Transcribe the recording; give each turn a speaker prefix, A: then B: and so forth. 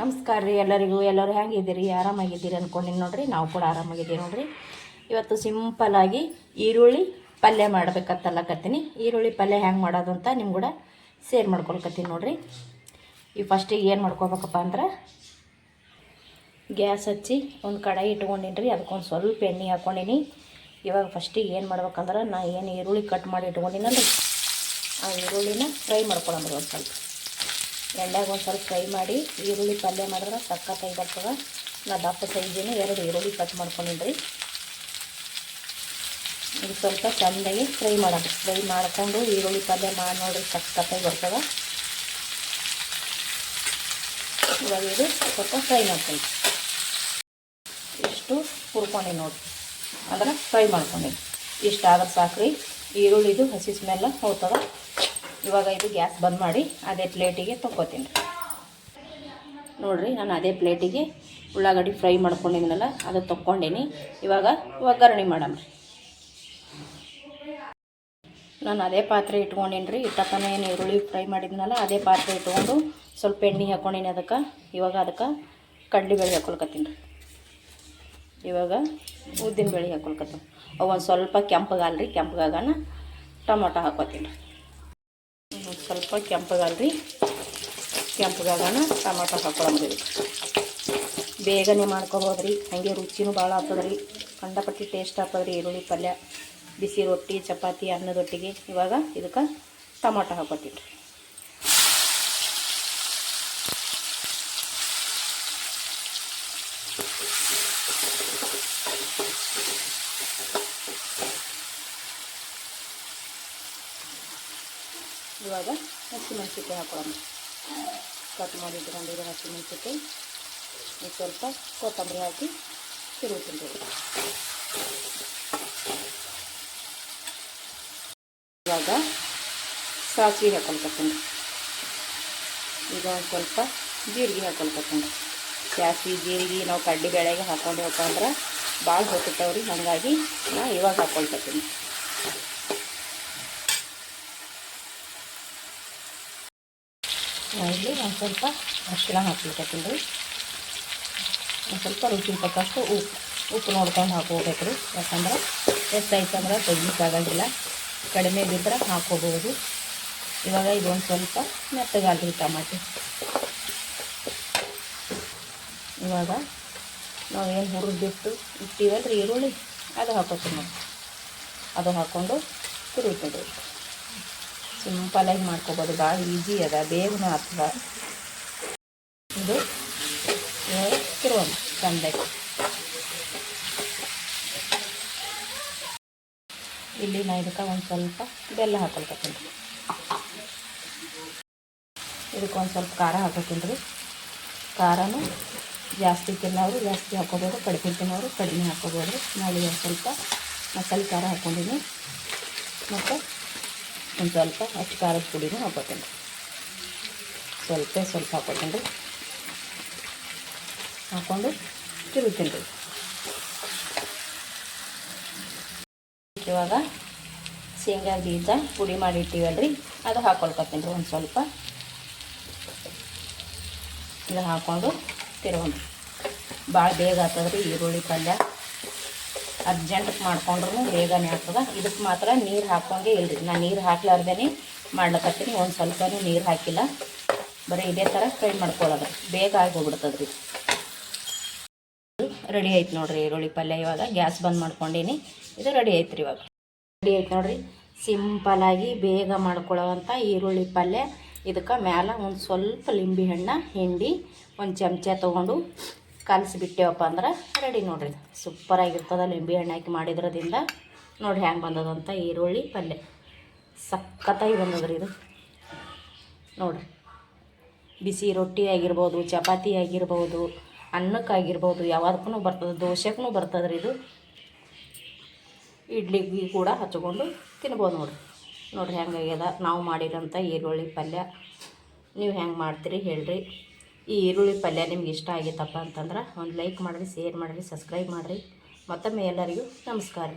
A: ನಮಸ್ಕಾರ ರೀ ಎಲ್ಲರಿಗೂ. ಎಲ್ಲರೂ ಹೆಂಗಿದ್ದೀರಿ? ಆರಾಮಾಗಿದ್ದೀರಿ ಅಂದ್ಕೊಂಡಿನಿ ನೋಡ್ರಿ. ನಾವು ಕೂಡ ಆರಾಮಾಗಿದ್ದೀವಿ ನೋಡ್ರಿ. ಇವತ್ತು ಸಿಂಪಲಾಗಿ ಈರುಳ್ಳಿ ಪಲ್ಯ ಮಾಡ್ಬೇಕತ್ತಲ್ಲಕತ್ತೀನಿ ಈರುಳ್ಳಿ ಪಲ್ಯ ಹೆಂಗೆ ಮಾಡೋದು ಅಂತ ನಿಮ್ಗೆ ಕೂಡ ಸೇರ್ ಮಾಡ್ಕೊಳ್ಕತ್ತೀನಿ ನೋಡ್ರಿ. ಈ ಫಸ್ಟಿಗೆ ಏನು ಮಾಡ್ಕೋಬೇಕಪ್ಪ ಅಂದ್ರೆ ಗ್ಯಾಸ್ ಹಚ್ಚಿ ಒಂದು ಕಡಾಯಿ ಇಟ್ಕೊಂಡಿನಿ ರೀ ಅದಕ್ಕೊಂದು ಸ್ವಲ್ಪ ಎಣ್ಣೆ ಹಾಕ್ಕೊಂಡಿನಿ ಇವಾಗ ಫಸ್ಟಿಗೆ ಏನು ಮಾಡ್ಬೇಕಂದ್ರೆ ನಾ ಏನು ಈರುಳ್ಳಿ ಕಟ್ ಮಾಡಿ ಇಟ್ಕೊಂಡಿನಲ್ಲ, ಆ ಈರುಳ್ಳಿನ ಫ್ರೈ ಮಾಡ್ಕೊಳಂಬ್ರಿ ಒಂದು ಸ್ವಲ್ಪ. ಎಣ್ಣೆಗೆ ಒಂದು ಸ್ವಲ್ಪ ಫ್ರೈ ಮಾಡಿ ಈರುಳ್ಳಿ ಪಲ್ಯ ಮಾಡಿದ್ರೆ ಸಕ್ಕತ್ತಾಗಿ ಬರ್ತದೆ ನಾ ದಪ್ಪ ಸೈಜಿನ ಎರಡು ಈರುಳ್ಳಿ ಕಟ್ ಮಾಡ್ಕೊಂಡಿನಿ ಇದು ಸ್ವಲ್ಪ ಚೆಂದಾಗಿ ಫ್ರೈ ಮಾಡೋದು ಫ್ರೈ ಮಾಡ್ಕೊಂಡು ಈರುಳ್ಳಿ ಪಲ್ಯ ಮಾಡಿ ನೋಡ್ರಿ ಸಕ್ಕತ್ತಾಗಿ ಬರ್ತದೆ. ಇವಾಗ ಇದು ಸ್ವಲ್ಪ ಫ್ರೈ ಮಾಡ್ತೀನಿ. ಇಷ್ಟು ಹುರ್ಕೊಂಡು ನೋಡಿ ಅಂದ್ರೆ ಫ್ರೈ ಮಾಡ್ಕೊಂಡಿ. ಇಷ್ಟು ಆದ್ರೆ ಸಾಕ್ರಿ. ಈರುಳ್ಳಿದು ಹಸಿ ಸ್ಮೆಲ್ಲ ಹೋಗ್ತದೆ. ಇವಾಗ ಇದು ಗ್ಯಾಸ್ ಬಂದ್ ಮಾಡಿ ಅದೇ ಪ್ಲೇಟಿಗೆ ತೊಗೋತೀನಿ ನೋಡಿರಿ, ನಾನು ಅದೇ ಪ್ಲೇಟಿಗೆ ಉಳ್ಳಾಗಡ್ಡಿ ಫ್ರೈ ಮಾಡ್ಕೊಂಡಿದ್ದೀನಲ್ಲ ಅದು ತೊಗೊಂಡೀನಿ ಇವಾಗ ಒಗ್ಗರಣೆ ಮಾಡಮ್ರಿ ನಾನು ಅದೇ ಪಾತ್ರೆ ಇಟ್ಕೊಂಡೇನಿ ರೀ ಇಟ್ಟಕ್ಕನೇ ಈರುಳ್ಳಿ ಫ್ರೈ ಮಾಡಿದ್ನಲ್ಲ, ಅದೇ ಪಾತ್ರೆ ಇಟ್ಕೊಂಡು ಸ್ವಲ್ಪ ಎಣ್ಣೆ ಹಾಕ್ಕೊಂಡೀನಿ ಅದಕ್ಕೆ. ಇವಾಗ ಅದಕ್ಕೆ ಕಡ್ಲೆಬೇಳೆ ಹಾಕೊಳ್ಕತ್ತೀನಿ. ರೀ ಇವಾಗ ಉದ್ದಿನ ಬೇಳೆ ಹಾಕೊಳ್ಕತ್ತೀನಿ. ಅವು ಒಂದು ಸ್ವಲ್ಪ ಕೆಂಪಗಾಲ್ರಿ ಕೆಂಪಗಾಗನ ಟೊಮೊಟೊ ಹಾಕೋತೀನಿ ರೀ ಸ್ವಲ್ಪ ಕೆಂಪಗಲ್ರಿ ಕೆಂಪಗಾಗನ ಟಮಾಟೊ ಹಾಕೊಳಂದ್ರಿ ಬೇಗನೆ ಮಾಡ್ಕೊಬೋದ್ರಿ. ಹಂಗೆ ರುಚಿನೂ ಭಾಳ ಆಗ್ತದ್ರಿ. ಕಂಡಪಟ್ಟಿ ಟೇಸ್ಟ್ ಆಗ್ತದ್ರಿ ಈರುಳ್ಳಿ ಪಲ್ಯ, ಬಿಸಿ ರೊಟ್ಟಿ, ಚಪಾತಿ, ಅನ್ನದೊಟ್ಟಿಗೆ ಇವಾಗ ಇದಕ್ಕೆ ಟಮಾಟೊ ಹಾಕೋತೀನಿ ಇವಾಗ ಹಸಿಮೆಣ್ಸಿಕಾಯಿ ಹಾಕೊಳ್ಳೋಣ. ಕಟ್ ಮಾಡಿ ಇಟ್ಕೊಂಡಿರೋ ಹಸಿಮೆಣ್ಸಿಕಾಯಿ ಈಗ ಸ್ವಲ್ಪ ಕೊತ್ತಂಬರಿ ಹಾಕಿ ತಿರುಗುತ್ತೀವಿ ಇವಾಗ ಸಾಸಿವೆ ಹಾಕೊಳ್ಕತ್ತೀನಿ ಈಗ ಒಂದು ಸ್ವಲ್ಪ ಜೀರಿಗೆ ಹಾಕೊಳ್ಕತ್ತೀನಿ ಸಾಸಿವೆ ಜೀರಿಗೆ ನಾವು ಕಡ್ಡಿ ಬೇಳೆಗೆ ಹಾಕೊಂಡು ಹೋಗ್ಕೊಂಡ್ರೆ ಭಾಳ ಹೊತ್ತಿಟ್ಟವ್ರಿ ಹಾಗಾಗಿ ನಾ ಇವಾಗ ಹಾಕೊಳ್ಕತ್ತೀನಿ ಇಲ್ಲಿ ಒಂದು ಸ್ವಲ್ಪ ಅರಿಶಿಣ ಹಾಕ್ಲಿಕ್ಕೆ ಒಂದು ಸ್ವಲ್ಪ ರುಚಿ ತಕ್ಕಷ್ಟು ಉಪ್ಪು ಉಪ್ಪು ನೋಡ್ಕೊಂಡು ಹಾಕೋಬೇಕು ರೀ ಯಾಕಂದ್ರೆ ಎಷ್ಟಾಯ್ತಂದ್ರೆ ತೆಗಿಲಿಕ್ಕಾಗಂಗಿಲ್ಲ ಕಡಿಮೆ ಬಿದ್ದರೆ ಹಾಕೋಬಹುದು ಇವಾಗ ಇದೊಂದು ಸ್ವಲ್ಪ ಮೆತ್ತಗಾಲ್ರಿ ಟಮಾಟೆ. ಇವಾಗ ನಾವು ಏನು ಹುರಿದ್ಬಿಟ್ಟು ಇಟ್ಟಿವಲ್ರಿ ಈರುಳ್ಳಿ, ಅದು ಹಾಕೋತೀವಿ ನೋಡಿ ಅದು ಹಾಕ್ಕೊಂಡು ತಿರುಗ್ತದೆ ಸಿಂಪಲಾಗಿ ಮಾಡ್ಕೋಬೋದು. ಭಾಳ ಈಜಿ ಅದ. ಬೇಗನೂ ಆಗ್ತದ ಇದು ಚಂದಾಗಿ ಇಲ್ಲಿ ನಾ ಇದಕ್ಕೆ ಒಂದು ಸ್ವಲ್ಪ ಬೆಲ್ಲ ಹಾಕೊಳ್ಕತ್ತೀನಿ ಇದಕ್ಕೆ ಒಂದು ಸ್ವಲ್ಪ ಖಾರ ಹಾಕೋತೀನಿ ರೀ ಖಾರನೂ ಜಾಸ್ತಿ ತಿನ್ನೋರು ಜಾಸ್ತಿ ಹಾಕೋಬೋದು, ಕಡಿಮೆ ತಿನ್ನೋರು ಕಡಿಮೆ ಹಾಕೋಬೋದು. ನಾಳೆ ಒಂದು ಸ್ವಲ್ಪ ಮಸಾಲೆ ಖಾರ ಹಾಕ್ಕೊಂಡಿನಿ ಮತ್ತು ಒಂದು ಸ್ವಲ್ಪ ಅಷ್ಟು ಖಾರದ ಪುಡಿನೂ ಹಾಕೋತೀನಿ ಸ್ವಲ್ಪ ಸ್ವಲ್ಪ ಹಾಕೋತೀನಿ ಹಾಕ್ಕೊಂಡು ತಿರುಗ್ತೀನಿ. ರೀ ಇವಾಗ ಶೇಂಗಾ, ಬೀಜ ಪುಡಿ ಮಾಡಿ ಅದು ಹಾಕೊಳ್ಕೊತೀನಿ ರೀ ಒಂದು ಸ್ವಲ್ಪ ಇದು ಹಾಕ್ಕೊಂಡು ತಿರುಗೊಂಡು ಭಾಳ ಬೇಗ ಆಗ್ತದೆ ರೀ ಈರುಳ್ಳಿ ಪಲ್ಯ. ಅರ್ಜೆಂಟ್ಗೆ ಮಾಡ್ಕೊಂಡ್ರು ಬೇಗನೆ ಆಗ್ತದೆ. ಇದಕ್ಕೆ ಮಾತ್ರ ನೀರು ಹಾಕೋಂಗೆ ಇಲ್ರಿ. ನಾನು ನೀರು ಹಾಕ್ಲಾರ್ದೇ ಮಾಡ್ಲಕತ್ತೀನಿ. ಒಂದು ಸ್ವಲ್ಪನೂ ನೀರು ಹಾಕಿಲ್ಲ. ಬರೀ ಇದೇ ಥರ ಫ್ರೈ ಮಾಡ್ಕೊಳ್ಳೋದು ಬೇಗ ಆಗಿ ರೆಡಿ ಆಯ್ತು ನೋಡಿರಿ ಈರುಳ್ಳಿ ಪಲ್ಯ ಇವಾಗ. ಗ್ಯಾಸ್ ಬಂದ್ ಮಾಡ್ಕೊಂಡೀನಿ. ಇದು ರೆಡಿ ಆಯ್ತು ರೀ ಇವಾಗ. ರೆಡಿ ಆಯ್ತು ನೋಡಿರಿ. ಸಿಂಪಲಾಗಿ ಬೇಗ ಮಾಡ್ಕೊಳ್ಳೋವಂಥ ಈರುಳ್ಳಿ ಪಲ್ಯ. ಇದಕ್ಕೆ ಮ್ಯಾಲ ಒಂದು ಸ್ವಲ್ಪ ಲಿಂಬೆ ಹಣ್ಣು, ಹಿಂಡಿ, ಒಂದು ಚಮಚ ತೊಗೊಂಡು ಕಲಸಿಬಿಟ್ಟೇವಪ್ಪ ಅಂದ್ರೆ ರೆಡಿ ನೋಡಿರಿ. ಸೂಪರಾಗಿರ್ತದೆ ಲಿಂಬೆ ಹಣ್ಣು ಹಾಕಿ ಮಾಡಿದ್ರದಿಂದ. ನೋಡಿ ಹ್ಯಾಂಗೆ ಬಂದದಂತ ಈರುಳ್ಳಿ ಪಲ್ಯ. ಸಖತ್ತಾಗಿ ಬಂದದ್ರಿ ಇದು. ನೋಡಿರಿ. ಬಿಸಿ ರೊಟ್ಟಿ ಆಗಿರ್ಬೋದು, ಚಪಾತಿ ಆಗಿರ್ಬೋದು ಅನ್ನಕ್ಕಾಗಿರ್ಬೋದು ಯಾವ್ದಕ್ಕೂ ಬರ್ತದೆ, ದೋಸೆಗೂ ಬರ್ತದ್ರಿ ಇದು. ಇಡ್ಲಿಗೆ ಕೂಡ ಹಚ್ಕೊಂಡು ತಿನ್ಬೋದು ನೋಡಿರಿ. ನೋಡಿರಿ ಹೆಂಗಾಗ್ಯದ ನಾವು ಮಾಡಿರೋಂಥ ಈರುಳ್ಳಿ ಪಲ್ಯ. ನೀವು ಹೆಂಗೆ ಮಾಡ್ತೀರಿ ಹೇಳ್ರಿ. ಈ ಈರುಳ್ಳಿ ಪಲ್ಯ ನಿಮ್ಗೆ ಇಷ್ಟ ಆಗಿತ್ತಪ್ಪ ಅಂತಂದ್ರೆ ಒಂದು ಲೈಕ್ ಮಾಡಿರಿ ಶೇರ್ ಮಾಡಿರಿ ಸಬ್ಸ್ಕ್ರೈಬ್ ಮಾಡಿರಿ. ಮತ್ತೊಮ್ಮೆ ಎಲ್ಲರಿಗೂ ನಮಸ್ಕಾರ.